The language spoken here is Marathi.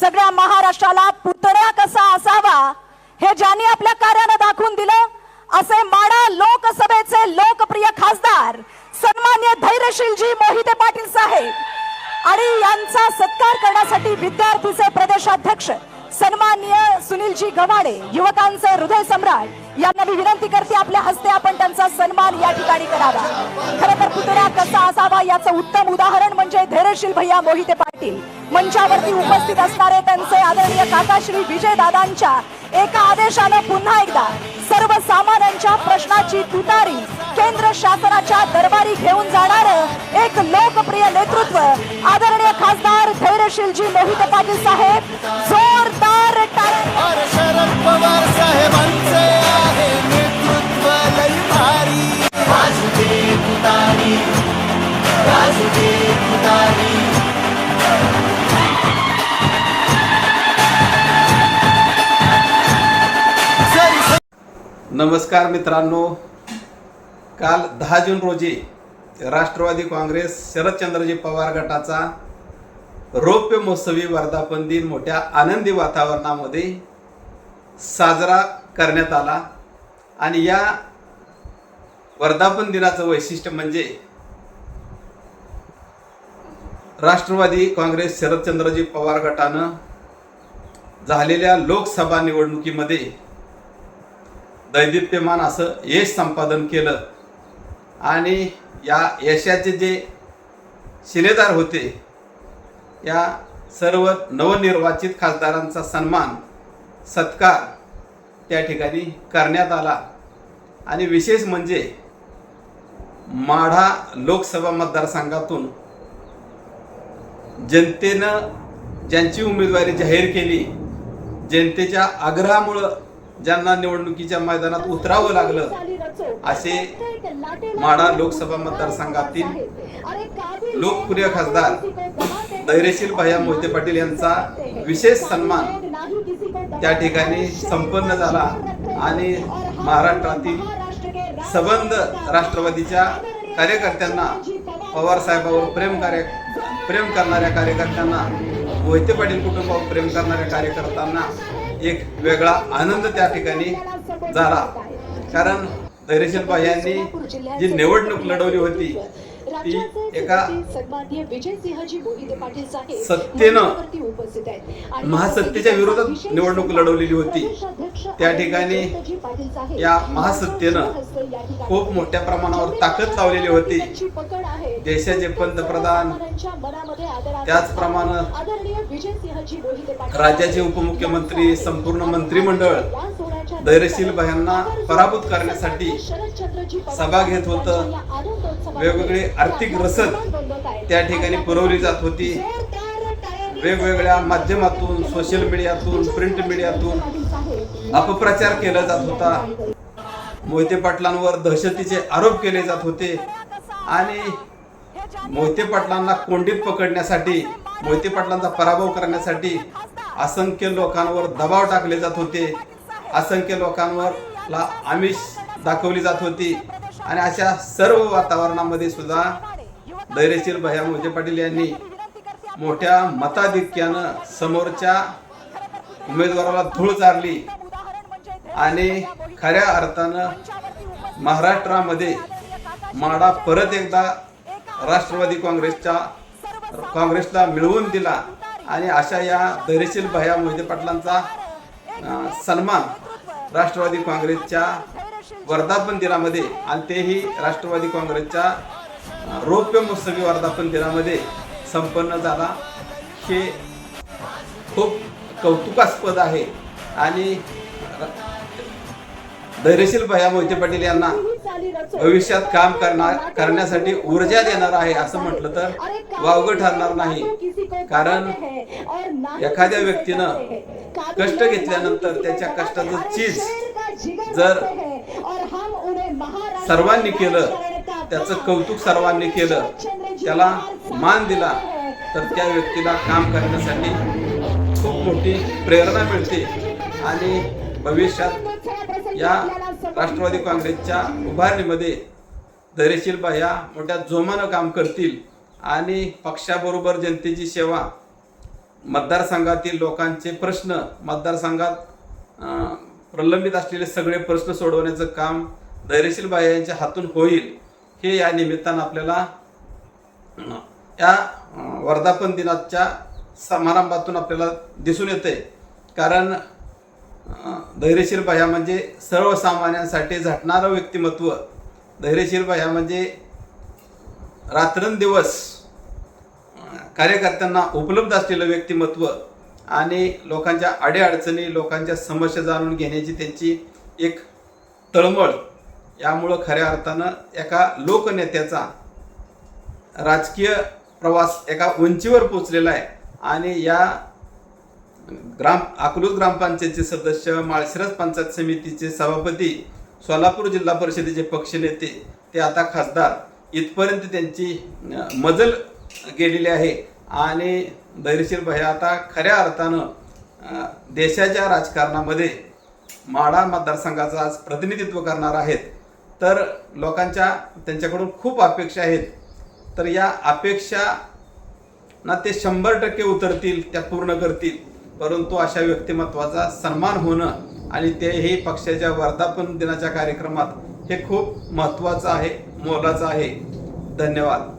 सगळ्या महाराष्ट्राला पुतळ्या कसा असावा हे ज्यांनी आपल्या कार्यानं दाखवून दिलं असे माडा लोकसभेचे लोकप्रिय खासदार सन्मान्य धैर्यशीलजी मोहिते पाटील साहेब. आणि यांचा सत्कार करण्यासाठी विद्यार्थीचे प्रदेशाध्यक्ष सन्मान्य सुनीलजी गव्हाणे युवकांचे हृदय सम्राट यांना मी विनंती करते आपल्या हस्ते आपण त्यांचा सन्मान या ठिकाणी करावा. खरं तर पुतळा कसा असावा याचं उत्तम उदाहरण म्हणजे धैर्यशील भैया मोहिते पाटील मंचावरती उपस्थित असणारे त्यांचे आदरणीय काकाश्री विजय दादांच्या एका आदेशानं पुन्हा एकदा सर्वसामान्यांच्या प्रश्नाची तुतारी केंद्र शासनाच्या दरबारी घेऊन जाणार एक लोकप्रिय नेतृत्व आदरणीय खासदार धैर्यशीलजी मोहित पाटील साहेब. जोर नमस्कार मित्रांनो. काल दहा जून रोजी राष्ट्रवादी काँग्रेस शरदचंद्रजी पवार गटाचा रौप्य महोत्सवी वर्धापन दिन मोठ्या आनंदी वातावरणामध्ये साजरा करण्यात आला. आणि या वर्धापन दिनाचं वैशिष्ट्य म्हणजे राष्ट्रवादी काँग्रेस शरदचंद्रजी पवार गटानं झालेल्या लोकसभा निवडणुकीमध्ये दैदिप्यमान असं यश संपादन केलं. आणि या यशाचे जे शिलेदार होते या सर्व नवनिर्वाचित खासदारांचा सन्मान सत्कार त्या ठिकाणी करण्यात आला. आणि विशेष म्हणजे माढा लोकसभा मतदारसंघातून जनतेनं ज्यांची उमेदवारी जाहीर केली जनतेच्या आग्रहामुळं ज्यांना निवडणुकीच्या मैदानात उतरावं लागलं असे माढा लोकसभा मतदारसंघातील लोकप्रिय खासदार धैर्यशील भैया मोहिते पाटील यांचा विशेष सन्मान त्या ठिकाणी संपन्न झाला आणि महाराष्ट्रातील सबंध राष्ट्रवादीच्या कार्यकर्त्यांना पवार साहेबावर प्रेम कार्य प्रेम करणाऱ्या कार्यकर्त्यांना मोहिते पाटील कुटुंबावर प्रेम करणाऱ्या कार्यकर्त्यांना एक वेगळा आनंद त्या ठिकाणी झाला. कारण धैर्यशील यांनी जी निवडणूक लढवली होती एका सत्तेनं महासत्तेच्या विरोधात निवडणूक लढवलेली होती. त्या ठिकाणी या महासत्तेनं खूप मोठ्या प्रमाणावर ताकद लावलेली होती. देशाचे पंतप्रधान त्याचप्रमाणे राज्याचे उपमुख्यमंत्री संपूर्ण मंत्रिमंडळ धैर्यशील भायांना पराभूत करण्यासाठी सभा घेत होतं. वेगवेगळी आर्थिक रसद त्या ठिकाणी पुरवली जात होती. वेगवेगळ्या माध्यमातून सोशल मीडियातून प्रिंट मीडियातून अपप्रचार केला जात होता. मोहिते पाटलांवर दहशतीचे आरोप केले जात होते. आणि मोहिते पाटलांना कोंडीत पकडण्यासाठी मोहिते पाटलांचा पराभव करण्यासाठी असंख्य लोकांवर दबाव टाकले जात होते. असंख्य लोकांवर ला आमिष दाखवली जात होती. आणि अशा सर्व वातावरणामध्ये सुद्धा धैर्यशील भैया मोहिते पाटील यांनी मोठ्या मताधिक्यानं समोरच्या उमेदवाराला धूळ चारली आणि खऱ्या अर्थानं महाराष्ट्रामध्ये माडा परत एकदा राष्ट्रवादी काँग्रेसच्या काँग्रेसला मिळवून दिला आणि अशा या धैर्यशील भैया मोहिते पाटलांचा सन्मान राष्ट्रवादी काँग्रेसच्या वर्धापन दिनामध्ये आणि तेही राष्ट्रवादी काँग्रेसच्या रौप्य महोत्सवी वर्धापन दिनामध्ये संपन्न झाला. हे खूप कौतुकास्पद आहे. आणि धैर्यशील भैया मोहिते पाटील यांना भविष्यात काम करणार करण्यासाठी ऊर्जा देणार आहे असं म्हटलं तर वावगं ठरणार नाही. कारण एखाद्या व्यक्तीनं कष्ट घेतल्यानंतर त्याच्या कष्टाचं चीज जर सर्वांनी केलं त्याचं कौतुक सर्वांनी केलं त्याला मान दिला तर त्या व्यक्तीला काम करण्यासाठी खूप मोठी प्रेरणा मिळते. आणि भविष्यात या राष्ट्रवादी काँग्रेसच्या उभारणीमध्ये धैर्यशील या मोठ्या जोमानं काम करतील. आणि पक्षाबरोबर जनतेची सेवा मतदारसंघातील लोकांचे प्रश्न मतदारसंघात प्रलंबित असलेले सगळे प्रश्न सोडवण्याचं काम धैर्यशील बाई यांच्या हातून होईल हे या निमित्तानं आपल्याला या वर्धापन दिनाच्या समारंभातून आपल्याला दिसून येते कारण धैर्यशील बाह्या म्हणजे सर्वसामान्यांसाठी झटणारं व्यक्तिमत्व. धैर्यशील बाह्या म्हणजे रात्रंदिवस कार्यकर्त्यांना उपलब्ध असलेलं व्यक्तिमत्व आणि लोकांच्या अडीअडचणी लोकांच्या समस्या जाणून घेण्याची त्यांची एक तळमळ. यामुळं खऱ्या अर्थानं एका लोकनेत्याचा राजकीय प्रवास एका उंचीवर पोचलेला आहे. आणि या ग्राम अकलूज ग्रामपंचायतचे सदस्य माळशिरस पंचायत समितीचे सभापती सोलापूर जिल्हा परिषदेचे पक्षनेते ते आता खासदार. इथपर्यंत त्यांची मजल गेलेली आहे. आणि धैर्यशील भाई आता खऱ्या अर्थानं देशाच्या राजकारणामध्ये माडा मतदारसंघाचं आज प्रतिनिधित्व करणार आहेत. तर लोकांच्या त्यांच्याकडून खूप अपेक्षा आहेत. तर या अपेक्षा ना ते शंभर टक्के उतरतील त्या पूर्ण करतील. परंतु अशा व्यक्तिमत्वाचा सन्मान होणं आणि ते हे पक्षाच्या वर्धापन दिनाच्या कार्यक्रमात हे खूप महत्त्वाचं आहे मोलाचं आहे. धन्यवाद.